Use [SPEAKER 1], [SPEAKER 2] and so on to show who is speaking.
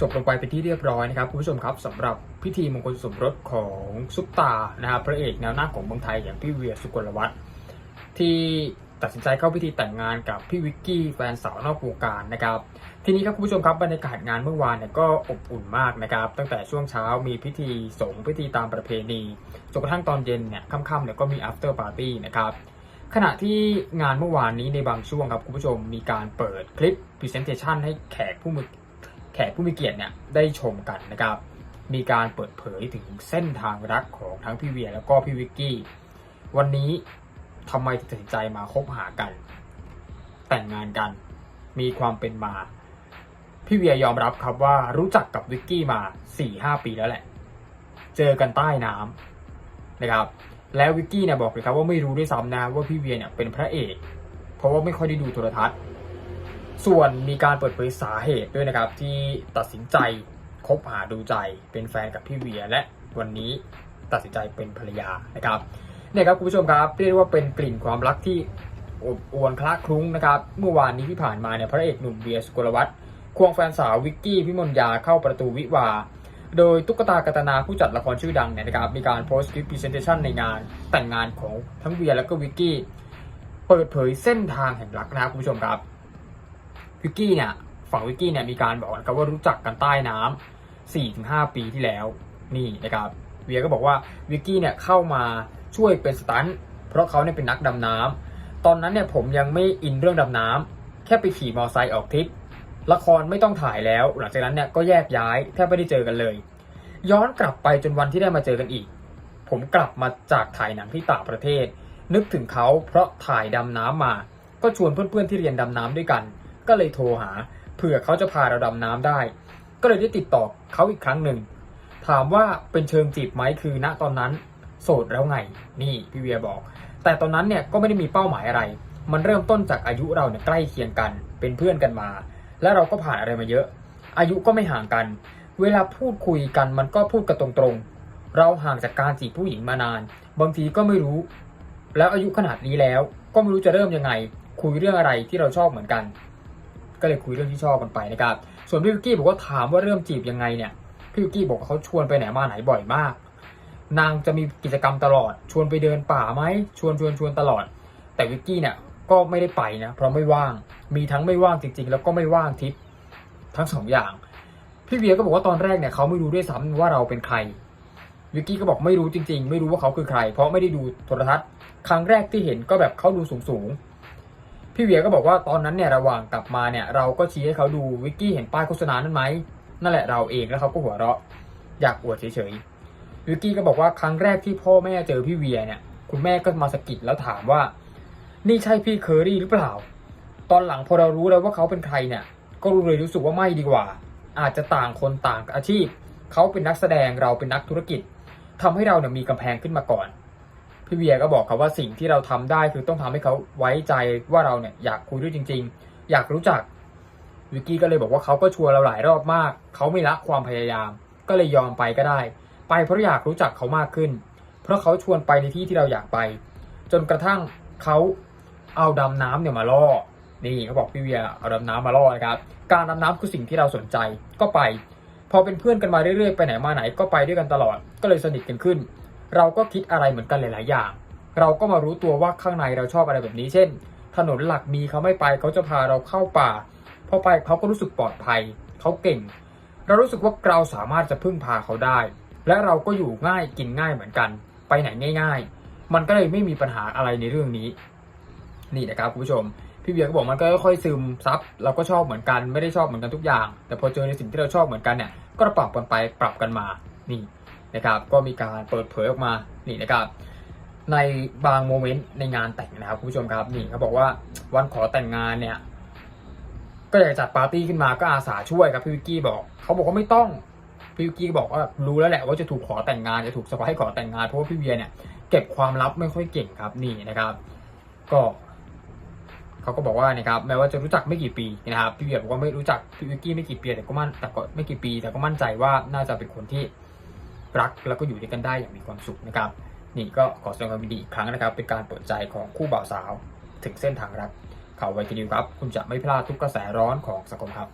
[SPEAKER 1] จบลงไปเป็นที่เรียบร้อยนะครับคุณผู้ชมครับสำหรับพิธีมงคลสมรสของซุปตานะครับพระเอกแนวหน้าของเมืองไทยอย่างพี่เวียสุกลวัฒน์ที่ตัดสินใจเข้าพิธีแต่งงานกับพี่วิกกี้แฟนสาวนอกวงการนะครับ ทีนี้ครับคุณผู้ชมครับบรรยากาศงานเมื่อวานเนี่ยก็อบอุ่นมากนะครับ ตั้งแต่ช่วงเช้ามีพิธีสงฆ์พิธีตามประเพณีจนกระทั่งตอนเย็นเนี่ยค่ำๆเนี่ยก็มี after party นะครับขณะที่งานเมื่อวานนี้ในบางช่วงครับคุณผู้ชมมีการเปิดคลิป presentation ให้แขกผู้มี แขกผู้มีเกียรติเนี่ยได้ชมกันนะครับ มีการเปิดเผยถึงเส้นทางรักของทั้งพี่เวียแล้วก็พี่วิกกี้ วันนี้ทำไมถึงตัดสินใจมาคบหากัน แต่งงานกัน มีความเป็นมา พี่เวียยอมรับครับว่ารู้จักกับวิกกี้มา 4-5 ปีแล้วแหละ เจอกันใต้น้ำนะครับ แล้ววิกกี้เนี่ยบอกเลยครับว่าไม่รู้ด้วยซ้ำนะว่าพี่เวียเนี่ยเป็นพระเอก เพราะว่าไม่ค่อยได้ดูโทรทัศน์ ส่วนมีการเปิดเผยสาเหตุด้วยนะครับ ที่ตัดสินใจคบหาดูใจเป็นแฟนกับพี่เวียและวันนี้ตัดสินใจเป็นภรรยานะครับเนี่ยครับคุณผู้ชมครับเรียกว่าเป็นกลิ่นความรักที่อบอวลคละคลุ้งนะครับ เมื่อวานนี้ที่ผ่านมาเนี่ยพระเอกหนุ่มเวียสุกลวัฒน์ควงแฟนสาววิกกี้พิมลยาเข้าประตูวิวา โดยตุ๊กตากาตนาผู้จัดละครชื่อดังเนี่ยนะครับ มีการโพสต์คลิปพรีเซนเทชันในงานแต่งงานของทั้งเวียและก็วิกกี้ เปิดเผยเส้นทางแห่งรักนะครับคุณผู้ชมครับ วิกกี้เนี่ยฝั่งวิกกี้เนี่ยมีการบอกนะครับว่ารู้จักกันใต้น้ำ4-5 ปีที่แล้วนี่นะครับเวียก็บอกว่าวิกกี้เนี่ยเข้ามาช่วยเป็นสตันเพราะเขาเนี่ยเป็นนักดำน้ำตอนนั้นเนี่ยผมยังไม่อินเรื่องดำน้ำแค่ไปขี่มอไซค์ออกทริปละครไม่ต้องถ่ายแล้ว หลังจากนั้นเนี่ยก็แยกย้ายแทบไม่ได้เจอกันเลย ย้อนกลับไปจนวันที่ได้มาเจอกันอีก ผมกลับมาจากถ่ายหนังที่ต่างประเทศ นึกถึงเขาเพราะถ่ายดำน้ำมา ก็ชวนเพื่อนๆที่เรียนดำน้ำด้วยกัน ก็เลยโทรหาเผื่อเขาจะพาเราดำน้ำได้ ก็เลยได้ติดต่อเขาอีกครั้งหนึ่ง ถามว่าเป็นเชิงจีบไหมคือณตอนนั้น โสดแล้วไง นี่พี่เวียบอก แต่ตอนนั้นเนี่ยก็ไม่ได้มีเป้าหมายอะไร มันเริ่มต้นจากอายุเราเนี่ยใกล้เคียงกัน เป็นเพื่อนกันมา และเราก็ผ่านอะไรมาเยอะ อายุก็ไม่ห่างกัน เวลาพูดคุยกันมันก็พูดกันตรงๆ เราห่างจากการจีบผู้หญิงมานาน บางทีก็ไม่รู้ แล้วอายุขนาดนี้แล้ว ก็ไม่รู้จะเริ่มยังไง คุยเรื่องอะไรที่เราชอบเหมือนกัน ก็เลยคุยเรื่องที่ชอบกันไปนะครับ ส่วนพี่วิกกี้บอกว่าถามว่าเริ่มจีบยังไงเนี่ย พี่วิกกี้บอกว่าเขาชวนไปไหนมาไหนบ่อยมาก นางจะมีกิจกรรมตลอด ชวนไปเดินป่าไหม ชวนชวนชวนตลอด แต่วิกกี้เนี่ยก็ไม่ได้ไปนะ เพราะไม่ว่าง มีทั้งไม่ว่างจริง ๆ แล้วก็ไม่ว่างทิปทั้งสองอย่าง พี่เวียก็บอกว่าตอนแรกเนี่ยเขาไม่รู้ด้วยซ้ำว่าเราเป็นใคร วิกกี้ก็บอกไม่รู้จริง ๆ ไม่รู้ว่าเขาคือใคร เพราะไม่ได้ดูโทรทัศน์ ครั้งแรกที่เห็นก็แบบเขาดูสูงๆ พี่เวียก็บอกว่าตอนนั้นเนี่ยระหว่างกลับมาเนี่ยเราก็ชี้ให้เขาดูวิกกี้เห็นป้ายโฆษณานั้นไหมนั่นแหละเราเองแล้วเขาก็หัวเราะ อยากอวดเฉยๆวิกกี้ก็บอกว่าครั้งแรกที่พ่อแม่เจอพี่เวียเนี่ย คุณแม่ก็มาสะกิดแล้วถามว่า นี่ใช่พี่เคอรี่หรือเปล่า ตอนหลังพอเรารู้แล้วว่าเขาเป็นใครเนี่ย ก็รู้เลยรู้สึกว่าไม่ดีกว่า อาจจะต่างคนต่างอาชีพ เขาเป็นนักแสดงเราเป็นนักธุรกิจทำให้เราเนี่ยมีกำแพงขึ้นมาก่อน พี่เวียก็บอกครับว่าสิ่งที่เราทำได้คือต้องทำให้เขาไว้ใจว่าเราเนี่ยอยากคุยด้วยจริง ๆ อยากรู้จักวิกกี้ก็เลยบอกว่าเขาก็ชวนเราหลายรอบมาก เขาไม่ละความพยายาม ก็เลยยอมไปก็ได้ ไปเพราะอยากรู้จักเขามากขึ้น เพราะเขาชวนไปในที่ที่เราอยากไป จนกระทั่งเขาเอาดำน้ำเนี่ยมาล่อ นี่เขาบอกพี่เวียเอาดำน้ำมาล่อนะครับ การดำน้ำคือสิ่งที่เราสนใจ ก็ไป พอเป็นเพื่อนกันมาเรื่อยๆ ไปไหนมาไหนก็ไปด้วยกันตลอด ก็เลยสนิทกันขึ้น เราก็คิดอะไรเหมือนกันหลาย ๆ อย่าง เราก็มารู้ตัวว่าข้างในเราชอบอะไรแบบนี้ เช่น ถนนหลักมีเขาไม่ไปเขาจะพาเราเข้าป่าพอไปเขาก็รู้สึกปลอดภัย เขาเก่ง เรารู้สึกว่าเราสามารถจะพึ่งพาเขาได้ และเราก็อยู่ง่ายกินง่ายเหมือนกัน ไปไหนง่าย ๆ มันก็เลยไม่มีปัญหาอะไรในเรื่องนี้ นี่นะครับคุณผู้ชมพี่เบียร์ก็บอกมันก็ค่อยซึมซับเราก็ชอบเหมือนกันไม่ได้ชอบเหมือนกันทุกอย่าง แต่พอเจอในสิ่งที่เราชอบเหมือนกันเนี่ยก็ปรับกันไปปรับกันมานี่ นะครับ ก็มีการเปิดเผยออกมานี่นะครับ ในบางโมเมนต์ในงานแต่งนะครับคุณผู้ชมครับนี่เขาบอกว่าวันขอแต่งงานเนี่ย ก็อยากจัดปาร์ตี้ขึ้นมาก็อาสาช่วยครับพี่วิกกี้บอกเขาบอกว่าไม่ต้องพี่วิกกี้บอกว่ารู้แล้วแหละว่าจะถูกขอแต่งงานจะถูกสปายให้ขอแต่งงานเพราะว่าพี่เวียเนี่ยเก็บความลับไม่ค่อยเก่งครับนี่นะครับ ก็เขาก็บอกว่านะครับแม้ว่าจะรู้จักไม่กี่ปีนะครับพี่เวียบอกว่าไม่รู้จักพี่วิกกี้ไม่กี่ปีแต่ก็มั่นแต่ก็ไม่กี่ปี แต่ก็มั่นใจว่าน่าจะเป็นคนที่ รักแล้วก็อยู่ด้วยกันได้อย่างมีความสุขนะครับ นี่ก็ขอแสดงความยินดีอีกครั้งนะครับ เป็นการเปิดใจของคู่บ่าวสาว ถึงเส้นทางรักข่าวไวทีนิวครับ คุณจะไม่พลาดทุกกระแสร้อนของสังคมครับ